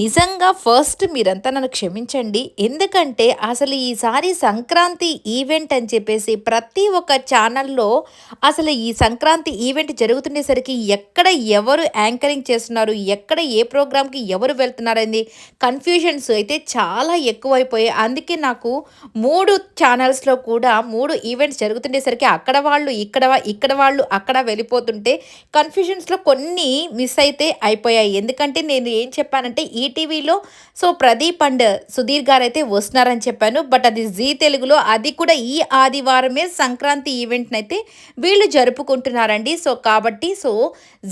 నిజంగా ఫస్ట్ మీరంతా నన్ను క్షమించండి. ఎందుకంటే అసలు ఈసారి సంక్రాంతి ఈవెంట్ అని చెప్పేసి ప్రతి ఒక్క ఛానల్లో అసలు ఈ సంక్రాంతి ఈవెంట్ జరుగుతుండేసరికి ఎక్కడ ఎవరు యాంకరింగ్ చేస్తున్నారు ఎక్కడ ఏ ప్రోగ్రామ్కి ఎవరు వెళ్తున్నారని కన్ఫ్యూజన్స్ అయితే చాలా ఎక్కువైపోయాయి. అందుకే నాకు మూడు ఛానల్స్లో కూడా మూడు ఈవెంట్స్ జరుగుతుండేసరికి అక్కడ వాళ్ళు ఇక్కడ ఇక్కడ వాళ్ళు అక్కడ వెళ్ళిపోతుంటే కన్ఫ్యూజన్స్లో కొన్ని మిస్ అయితే అయిపోయాయి. ఎందుకంటే నేను ఏం చెప్పానంటే ఈటీవీలో. సో ప్రదీప్ అండ్ సుధీర్ గారు అయితే వస్తున్నారని చెప్పాను. బట్ అది జీ తెలుగులో అది కూడా ఈ ఆదివారమే సంక్రాంతి ఈవెంట్ని అయితే వీళ్ళు జరుపుకుంటున్నారండి. సో కాబట్టి సో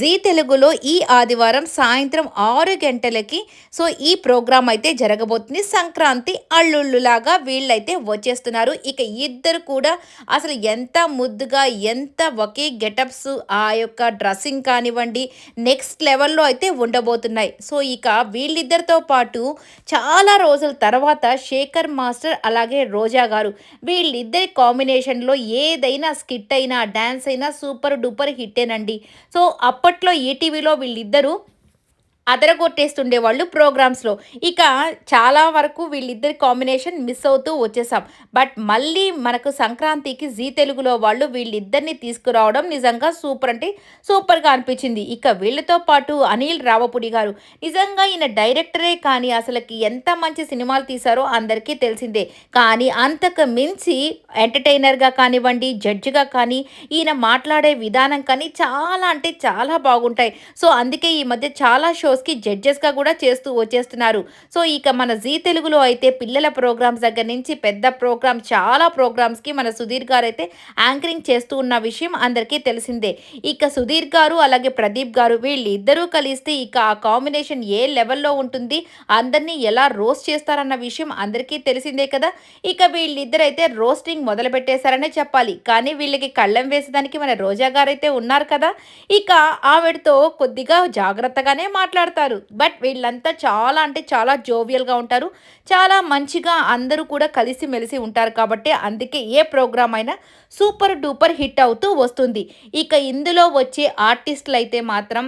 జీ తెలుగులో ఈ ఆదివారం సాయంత్రం ఆరు గంటలకి సో ఈ ప్రోగ్రాం అయితే జరగబోతుంది. సంక్రాంతి అల్లుళ్ళులాగా వీళ్ళైతే వచ్చేస్తున్నారు. ఇక ఇద్దరు కూడా అసలు ఎంత ముద్దుగా ఎంత ఒకే గెటప్స్ ఆ యొక్క డ్రెస్సింగ్ కానివ్వండి నెక్స్ట్ లెవెల్లో అయితే ఉండబోతున్నాయి. సో ఇక వీళ్ళు వీళ్ళిద్దరితో పాటు చాలా రోజుల తర్వాత శేఖర్ మాస్టర్ అలాగే రోజా గారు వీళ్ళిద్దరి కాంబినేషన్లో ఏదైనా స్కిట్ అయినా డ్యాన్స్ అయినా సూపర్ డూపర్ హిట్టేనండి. సో అప్పట్లో ఈటీవీలో వీళ్ళిద్దరూ అదరగొట్టేస్తుండేవాళ్ళు ప్రోగ్రామ్స్లో. ఇక చాలా వరకు వీళ్ళిద్దరి కాంబినేషన్ మిస్ అవుతూ వచ్చేసాం. బట్ మళ్ళీ మనకు సంక్రాంతికి జీ తెలుగులో వాళ్ళు వీళ్ళిద్దరిని తీసుకురావడం నిజంగా సూపర్ అంటే సూపర్గా అనిపించింది. ఇక వీళ్ళతో పాటు అనిల్ రావపుడి గారు. నిజంగా ఈయన డైరెక్టరే కానీ అసలుకి ఎంత మంచి సినిమాలు తీశారో అందరికీ తెలిసిందే. కానీ అంతకు మించి ఎంటర్టైనర్గా కానివ్వండి జడ్జిగా కానీ ఈయన మాట్లాడే విధానం కానీ చాలా అంటే చాలా బాగుంటాయి. సో అందుకే ఈ మధ్య చాలా షోస్ షోస్కి జడ్జెస్గా కూడా చేస్తూ వచ్చేస్తున్నారు. సో ఇక మన జీ తెలుగులో అయితే పిల్లల ప్రోగ్రామ్స్ దగ్గర నుంచి పెద్ద ప్రోగ్రామ్ చాలా ప్రోగ్రామ్స్కి మన సుధీర్ గారు అయితే యాంకరింగ్ చేస్తూ ఉన్న విషయం అందరికీ తెలిసిందే. ఇక సుధీర్ గారు అలాగే ప్రదీప్ గారు వీళ్ళిద్దరూ కలిస్తే ఇక ఆ కాంబినేషన్ ఏ లెవెల్లో ఉంటుంది అందరినీ ఎలా రోస్ట్ చేస్తారన్న విషయం అందరికీ తెలిసిందే కదా. ఇక వీళ్ళిద్దరైతే రోస్టింగ్ మొదలు పెట్టేశారనే చెప్పాలి. కానీ వీళ్ళకి కళ్ళం వేసేదానికి మన రోజా గారు అయితే ఉన్నారు కదా. ఇక ఆవిడతో కొద్దిగా జాగ్రత్తగానే మాట్లాడతారు. బట్ వీళ్ళంతా చాలా అంటే చాలా జోవియల్గా ఉంటారు. చాలా మంచిగా అందరూ కూడా కలిసిమెలిసి ఉంటారు కాబట్టి అందుకే ఏ ప్రోగ్రామ్ అయినా సూపర్ డూపర్ హిట్ అవుతూ వస్తుంది. ఇక ఇందులో వచ్చే ఆర్టిస్టులు అయితే మాత్రం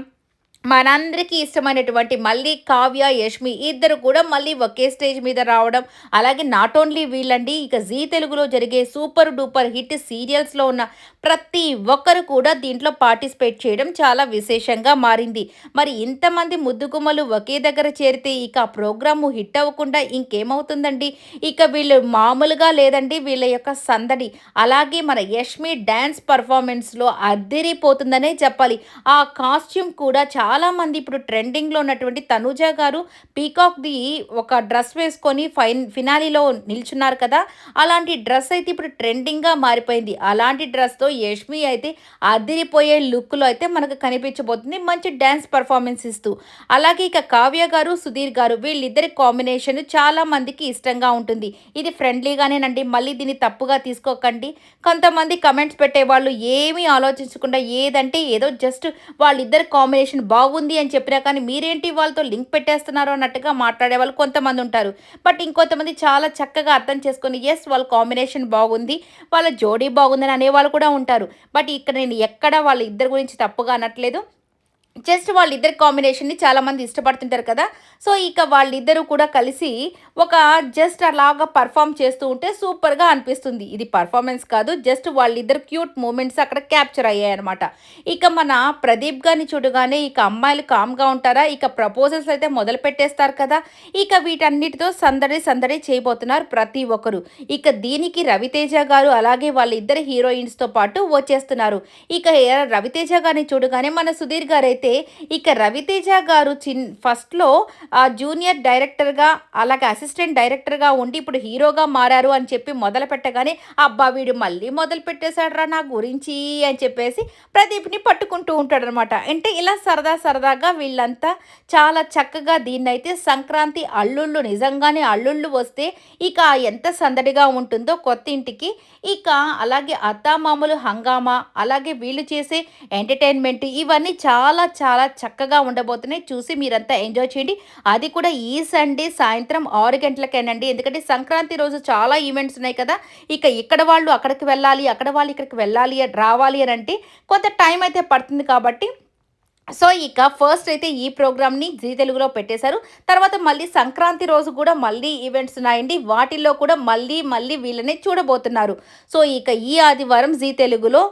మనందరికీ ఇష్టమైనటువంటి మళ్ళీ కావ్య యష్మి ఇద్దరు కూడా మళ్ళీ ఒకే స్టేజ్ మీద రావడం అలాగే నాట్ ఓన్లీ వీళ్ళండి ఇక జీ తెలుగులో జరిగే సూపర్ డూపర్ హిట్ సీరియల్స్లో ఉన్న ప్రతి ఒక్కరు కూడా దీంట్లో పార్టిసిపేట్ చేయడం చాలా విశేషంగా మారింది. మరి ఇంతమంది ముద్దుగుమ్మలు ఒకే దగ్గర చేరితే ఇక ఆ ప్రోగ్రాము హిట్ అవ్వకుండా ఇంకేమవుతుందండి? ఇక వీళ్ళు మామూలుగా లేదండి వీళ్ళ యొక్క సందడి. అలాగే మన యష్మి డ్యాన్స్ పర్ఫార్మెన్స్లో అద్దరిపోతుందనే చెప్పాలి. ఆ కాస్ట్యూమ్ కూడా చాలా చాలామంది ఇప్పుడు ట్రెండింగ్లో ఉన్నటువంటి తనుజ గారు పీకాక్ది ఒక డ్రెస్ వేసుకొని ఫైన్ ఫినాలీలో నిల్చున్నారు కదా. అలాంటి డ్రెస్ అయితే ఇప్పుడు ట్రెండింగ్గా మారిపోయింది. అలాంటి డ్రెస్తో యష్మి అయితే అదిరిపోయే లుక్లో అయితే మనకు కనిపించబోతుంది. మంచి డ్యాన్స్ పర్ఫార్మెన్స్ ఇస్తూ. అలాగే ఇక కావ్య గారు సుధీర్ గారు వీళ్ళిద్దరి కాంబినేషన్ చాలా మందికి ఇష్టంగా ఉంటుంది. ఇది ఫ్రెండ్లీగానేనండి. మళ్ళీ దీన్ని తప్పుగా తీసుకోకండి. కొంతమంది కమెంట్స్ పెట్టేవాళ్ళు ఏమీ ఆలోచించకుండా ఏదంటే ఏదో జస్ట్ వాళ్ళిద్దరి కాంబినేషన్ బాగుంది అని చెప్పినా కానీ మీరేంటి వాళ్ళతో లింక్ పెట్టేస్తున్నారు అన్నట్టుగా మాట్లాడే వాళ్ళు కొంతమంది ఉంటారు. బట్ ఇంకొంతమంది చాలా చక్కగా అర్థం చేసుకొని ఎస్ వాళ్ళ కాంబినేషన్ బాగుంది వాళ్ళ జోడీ బాగుందని అనేవాళ్ళు కూడా ఉంటారు. బట్ ఇక్కడ నేను ఎక్కడ వాళ్ళ ఇద్దరి గురించి తప్పుగా అనట్లేదు. జస్ట్ వాళ్ళిద్దరి కాంబినేషన్ని చాలామంది ఇష్టపడుతుంటారు కదా. సో ఇక వాళ్ళిద్దరూ కూడా కలిసి ఒక జస్ట్ అలాగా పర్ఫామ్ చేస్తూ ఉంటే సూపర్గా అనిపిస్తుంది. ఇది పర్ఫార్మెన్స్ కాదు జస్ట్ వాళ్ళిద్దరు క్యూట్ మూమెంట్స్ అక్కడ క్యాప్చర్ అయ్యాయి అనమాట ఇక మన ప్రదీప్ గారిని చూడగానే ఇక అమ్మాయిలు కామ్గా ఉంటారా? ఇక ప్రపోజల్స్ అయితే మొదలు పెట్టేస్తారు కదా. ఇక వీటన్నిటితో సందడి సందడి చేయబోతున్నారు ప్రతి ఒక్కరు. ఇక దీనికి రవితేజ గారు అలాగే వాళ్ళిద్దరు హీరోయిన్స్తో పాటు వచ్చేస్తున్నారు. ఇక రవితేజ గారిని చూడగానే మన సుధీర్ గారు అయితే ఇక రవితేజ గారు చిన్ ఫస్ట్లో జూనియర్ డైరెక్టర్గా అలాగే అసిస్టెంట్ డైరెక్టర్గా ఉండి ఇప్పుడు హీరోగా మారారు అని చెప్పి మొదలు పెట్టగానే అబ్బా వీడు మళ్ళీ మొదలు పెట్టేశాడరా నా గురించి అని చెప్పేసి ప్రదీప్ని పట్టుకుంటూ ఉంటాడనమాట. అంటే ఇలా సరదా సరదాగా వీళ్ళంతా చాలా చక్కగా దీన్నైతే సంక్రాంతి అల్లుళ్ళు నిజంగానే అల్లుళ్ళు వస్తే ఇక ఎంత సందడిగా ఉంటుందో కొత్త ఇంటికి. ఇక అలాగే అత్తామామలు హంగామా అలాగే వీళ్ళు చేసే ఎంటర్టైన్మెంట్ ఇవన్నీ చాలా చాలా చక్కగా ఉండబోతున్నాయి. చూసి మీరంతా ఎంజాయ్ చేయండి. అది కూడా ఈ సండే సాయంత్రం ఆరు గంటలకేనండి. ఎందుకంటే సంక్రాంతి రోజు చాలా ఈవెంట్స్ ఉన్నాయి కదా. ఇక ఇక్కడ వాళ్ళు అక్కడికి వెళ్ళాలి అక్కడ వాళ్ళు ఇక్కడికి వెళ్ళాలి రావాలి అని అంటే కొంత టైం అయితే పడుతుంది కాబట్టి. సో ఇక ఫస్ట్ అయితే ఈ ప్రోగ్రామ్ని జీ తెలుగులో పెట్టేశారు. తర్వాత మళ్ళీ సంక్రాంతి రోజు కూడా మళ్ళీ ఈవెంట్స్ ఉన్నాయండి. వాటిల్లో కూడా మళ్ళీ మళ్ళీ వీళ్ళని చూడబోతున్నారు. సో ఇక ఈ ఆదివారం జీ తెలుగులో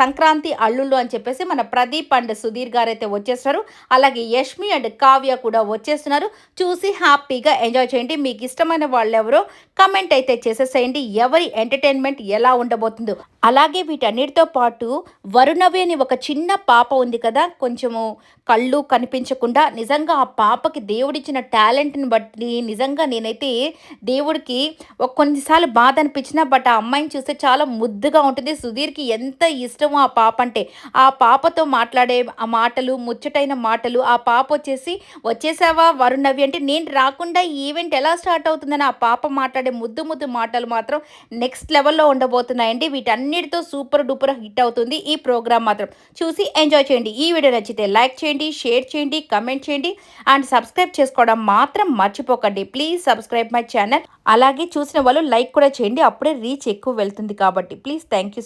సంక్రాంతి అల్లుళ్ళు అని చెప్పేసి మన ప్రదీప్ అండ్ సుధీర్ గారు అయితే వచ్చేస్తున్నారు. అలాగే యష్మి అండ్ కావ్య కూడా వచ్చేస్తున్నారు. చూసి హ్యాపీగా ఎంజాయ్ చేయండి. మీకు ఇష్టమైన వాళ్ళు ఎవరో కమెంట్ అయితే చేసేసేయండి. ఎవరి ఎంటర్టైన్మెంట్ ఎలా ఉండబోతుందో. అలాగే వీటన్నిటితో పాటు వరుణవి అని ఒక చిన్న పాప ఉంది కదా. కొంచెము కళ్ళు కనిపించకుండా నిజంగా ఆ పాపకి దేవుడిచ్చిన టాలెంట్ని బట్టి నిజంగా నేనైతే దేవుడికి కొన్నిసార్లు బాధ అనిపించిన బట్ ఆ అమ్మాయిని చూస్తే చాలా ముద్దుగా ఉంటుంది. సుధీర్కి ఎంత ఇష్టమో ఆ పాప అంటే ఆ పాపతో మాట్లాడే ఆ మాటలు ముచ్చటైన మాటలు ఆ పాప వచ్చేసి వచ్చేసావా వరుణవి అంటే నేను రాకుండా ఈవెంట్ ఎలా స్టార్ట్ అవుతుందని ఆ పాప మాట్లాడే ముద్దు ముద్దు మాటలు మాత్రం నెక్స్ట్ లెవెల్లో ఉండబోతున్నాయండి. వీటన్నిటితో సూపర్ డూపర్ హిట్ అవుతుంది ఈ ప్రోగ్రామ్ మాత్రం. చూసి ఎంజాయ్ చేయండి. ఈ వీడియో నచ్చితే లైక్ చేయండి షేర్ చేయండి కమెంట్ చేయండి అండ్ సబ్స్క్రైబ్ చేసుకోవడం మాత్రం మర్చిపోకండి. Please subscribe my channel. అలాగే చూసిన వాళ్ళు లైక్ కూడా చేయండి. అప్పుడే రీచ్ ఎక్కువ వెళ్తుంది కాబట్టి. Please thank you